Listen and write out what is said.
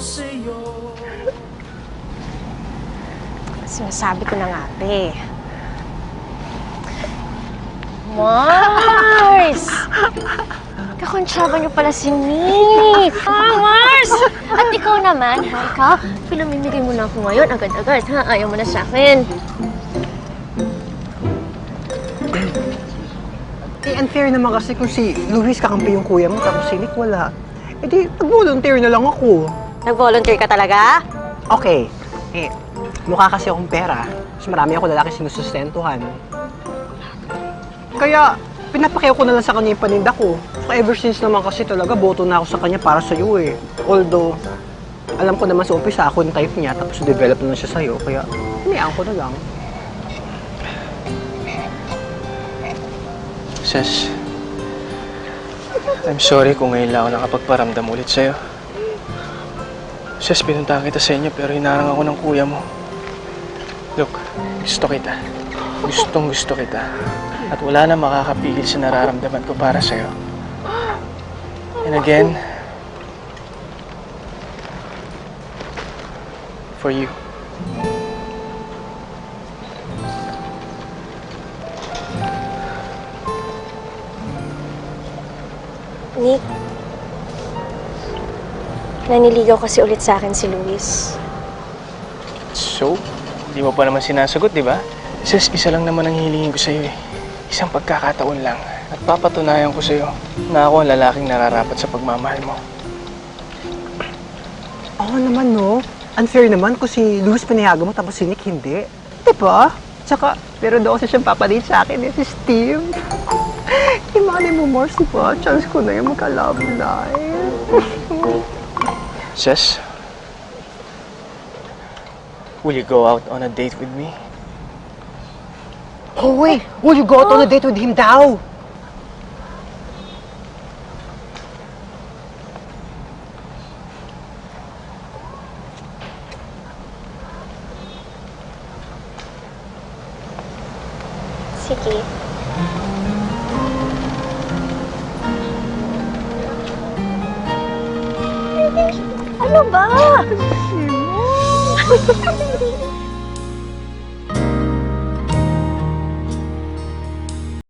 sa'yo Sinasabi ko na nga, te. Mars! Kakonsyaba niyo pala si Nick! Ah, Mars! At ikaw naman, ha? Ikaw, pinamimigay mo na ako ngayon agad-agad, ha? Ayaw mo na sa akin. Eh, unfair naman kasi kung si Luis kakampi yung kuya mo tapos si Nick wala. Eh di, nag-volunteer na lang ako. Nag-volunteer ka talaga? Okay. Eh, mukha kasi akong pera. Mas marami ako lalaki sinusustentuhan. Kaya, pinapakyaw ko na lang sa kanya yung paninda ko. So, ever since naman kasi talaga, boto na ako sa kanya para sa'yo eh. Although, alam ko naman sa umpisa ako yung type niya, tapos develop na siya sa'yo. Kaya, hinayaan ko na lang. Ses, I'm sorry kung ngayon lang ako nakapagparamdam ulit sa'yo. Ses, pinuntahan kita sa inyo pero hinarang ako ng kuya mo. Look, gusto kita. Gustong gusto kita. At wala na makakapigil sa nararamdaman ko para sa'yo. And again, for you. Nick, naniligaw kasi ulit sa akin si Luis. So, di mo pa naman sinasagot, di ba? Sis, isa lang naman ang hilingin ko sa'yo eh. Isang pagkakataon lang. At papatunayan ko sa'yo na ako ang lalaking nararapat sa pagmamahal mo. Oo naman, no? Unfair naman kung si Luis pinayagan mo tapos si Nick hindi. Di ba? Tsaka, pero daw kasi siyang papadate sa akin eh, si Steve. Imali mo, Mars, di ba? Chance ko na yung magka-love life. Sis, will you go out on a date with me? Oh, wait! Will you go out on a date with him daw? Sige. Ano ba?